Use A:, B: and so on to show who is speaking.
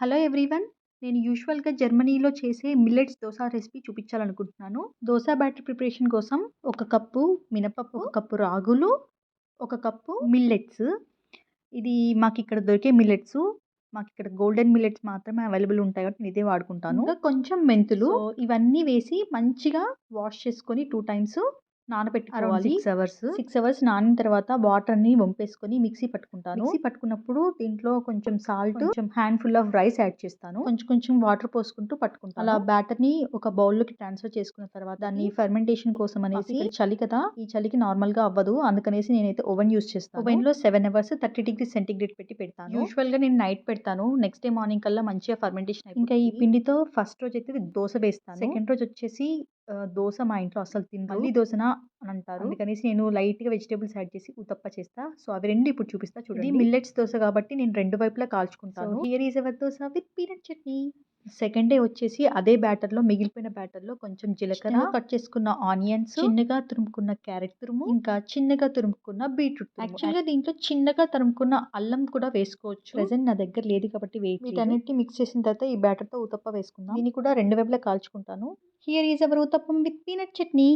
A: Hello everyone నేను యూజువల్గా జర్మనీలో చేసే మిల్లెట్స్ దోశ రెసిపీ చూపించాలనుకుంటున్నాను. దోశ బ్యాటర్ ప్రిపరేషన్ కోసం ఒక కప్పు మినపప్పు ఒక కప్పు రాగులు ఒక కప్పు మిల్లెట్స్. ఇది మాకు ఇక్కడ దొరికే మిల్లెట్స్. మాకు ఇక్కడ గోల్డెన్ మిల్లెట్స్ మాత్రమే అవైలబుల్ ఉంటాయి కాబట్టి నేను ఇదే వాడుకుంటాను. ఇంకా కొంచెం మెంతులు. ఇవన్నీ వేసి మంచిగా వాష్ చేసుకొని టూ టైమ్స్ నానబెట్టుకోవాలి. Six hours. సిక్స్ అవర్స్ నానిన తర్వాత వాటర్ అన్ని వంపేసుకొని మిక్సీ పట్టుకుంటాను. మిక్సీ పట్టుకున్నప్పుడు దీంట్లో కొంచెం సాల్ట్ కొంచెం handful of rice add చేస్తాను. కొంచెం కొంచెం వాటర్ పోసుకుంటూ పట్టుకుంటాను. అలా బ్యాటర్ని ఒక బౌల్లోకి ట్రాన్స్ఫర్ చేసుకున్న తర్వాత దాన్ని ఫెర్మెంటేషన్ కోసం అనేసి చలి కదా ఈ చలికి నార్మల్గా అవ్వదు. అందుకనేసి నేనైతే ఓవెన్ యూస్ చేస్తాను. ఓవెన్లో seven hours thirty degree centigrade పెట్టి పెడతాను. యూజువల్గా నేను నైట్ పెడతాను. నెక్స్ట్ డే మార్నింగ్ కల్లా మంచిగా ఫర్మెంటేషన్ ఇంకా ఈ పిండితో ఫస్ట్ రోజు అయితే దోశ వేస్తాను. సెకండ్ రోజు వచ్చేసి దోశ మా ఇంట్లో అసలు తినరు. మళ్ళీ దోశన అని అంటారు అందుకనేసి నేను లైట్గా వెజిటేబుల్స్ యాడ్ చేసి ఉతప్ప చేస్తా. సో అవి రెండు ఇప్పుడు చూపిస్తా చూడండి. మిల్లెట్స్ దోశ కాబట్టి నేను రెండు వైపులా కాల్చుకుంటాను. Here is our dosa with peanut chutney. Second day వచ్చేసి అదే బ్యాటర్లో మిగిలిపోయిన బ్యాటర్లో కొంచెం జీలకర్ర కట్ చేసుకున్న ఆనియన్స్ చిన్నగా తురుముకున్న క్యారెట్ తురుము ఇంకా చిన్నగా తురుముకున్న బీట్రూట్ యాక్చువల్గా దీంట్లో చిన్నగా తరుముకున్న అల్లం కూడా వేసుకోవచ్చు. ప్రెసెంట్ నా దగ్గర లేదు కాబట్టి వెయిట్ వీటన్నిటిని మిక్స్ చేసిన తర్వాత ఈ బ్యాటర్తో ఉతప్ప వేసుకుందాం. దీన్ని కూడా రెండు వైపులా కాల్చుకుంటాను. Here is our uttapam with peanut chutney.